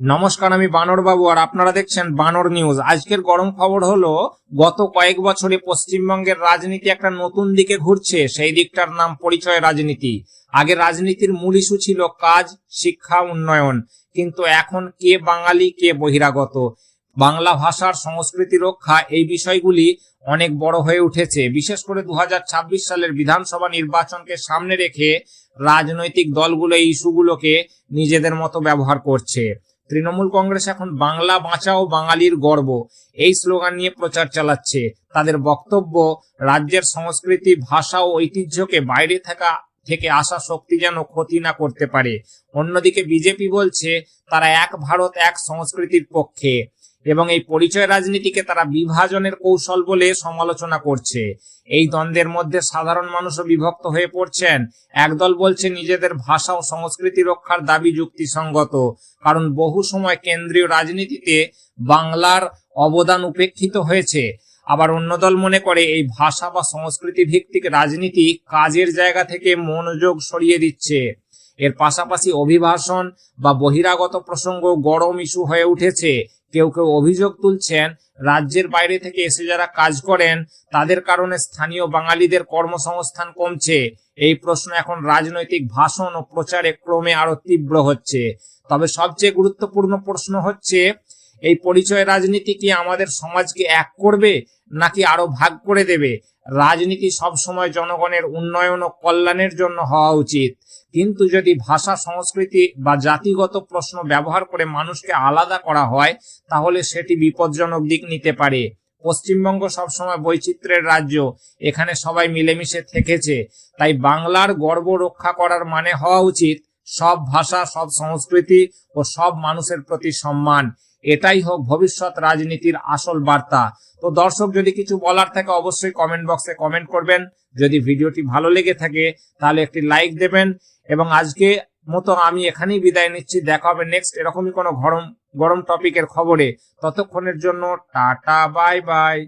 নমস্কার, আমি বানর বাবু আর আপনারা দেখছেন বানর নিউজ। আজকের গরম খবর হলো, গত কয়েক বছরে পশ্চিমবঙ্গের রাজনীতি একটা নতুন দিকে ঘুরছে, সেই দিকটার নাম পরিচয় রাজনীতি। আগে রাজনীতির মূল ইস্যু ছিল কাজ, শিক্ষা, উন্নয়ন। কিন্তু এখন কে বাঙালি, কে বহিরাগত? বাংলা ভাষার সংস্কৃতি রক্ষা এই বিষয়গুলি অনেক বড় হয়ে উঠেছে। বিশেষ করে দু হাজার ছাব্বিশ সালের বিধানসভা নির্বাচনকে সামনে রেখে রাজনৈতিক দলগুলো এই ইস্যুগুলোকে নিজেদের মতো ব্যবহার করছে। তৃণমূল কংগ্রেস এখন বাংলা বাঁচাও, বাঙালির গর্ব। এই স্লোগান নিয়ে প্রচার চালাচ্ছে। তাদের বক্তব্য, রাজ্যের সংস্কৃতি, ভাষা ও ঐতিহ্যকে বাইরে থাকা থেকে আসা শক্তি যেন ক্ষতি না করতে পারে। অন্যদিকে বিজেপি বলছে, তারা এক ভারত, এক সংস্কৃতির পক্ষে। এবং এই পরিচয় রাজনীতিকে তারা বিভাজনের কৌশল বলে সমালোচনা করছে। এই দ্বন্দ্বের মধ্যে সাধারণ মানুষও বিভক্ত হয়ে পড়ছেন। একদল বলছে নিজেদের ভাষা ও সংস্কৃতি রক্ষার দাবি যুক্তিসঙ্গত, কারণ বহু সময় কেন্দ্রীয় রাজনীতিতে বাংলার অবদান উপেক্ষিত হয়েছে। আবার অন্য দল মনে করে এই ভাষা বা সংস্কৃতি ভিত্তিক রাজনীতি কাজের জায়গা থেকে মনোযোগ সরিয়ে দিচ্ছে। এর পাশাপাশি অভিভাষণ বা বহিরাগত প্রসঙ্গ গরম ইস্যু হয়ে উঠেছে। কেউ কেউ অভিযোগ তুলছেন, রাজ্যের বাইরে থেকে এসে যারা কাজ করেন, তাদের কারণে স্থানীয় বাঙালিদের কর্মসংস্থান কমছে। এই প্রশ্ন এখন রাজনৈতিক ভাষণ ও প্রচারে ক্রমে আরও তীব্র হচ্ছে। তবে সবচেয়ে গুরুত্বপূর্ণ প্রশ্ন হচ্ছে এই পরিচয় রাজনীতি কি আমাদের সমাজকে এক করবে নাকি আরও ভাগ করে দেবে? রাজনীতি সবসময় জনগণের উন্নয়ন ও কল্যাণের জন্য হওয়া উচিত। কিন্তু যদি ভাষা, সংস্কৃতি বা জাতিগত প্রশ্ন ব্যবহার করে মানুষকে আলাদা করা হয়, তাহলে সেটি বিপজ্জনক দিক নিতে পারে। পশ্চিমবঙ্গ সবসময় বৈচিত্র্যের রাজ্য। এখানে সবাই মিলেমিশে থেকেছে। তাই বাংলার গর্ব রক্ষা করার মানে হওয়া উচিত সব ভাষা, সব সংস্কৃতি ও সব মানুষের প্রতি সম্মান। এটাই হোক ভবিষ্যৎ রাজনীতির আসল বার্তা। তো দর্শক, যদি কিছু বলার থাকে অবশ্যই কমেন্ট বক্সে কমেন্ট করবেন। যদি ভিডিওটি ভালো লেগে থাকে, তাহলে একটি লাইক দেবেন। এবং আজকে মতো আমি এখানেই বিদায় নিচ্ছি। দেখা হবে নেক্সট এরকমই কোনো গরম গরম টপিকের খবরে। ততক্ষণের জন্য টাটা বাই বাই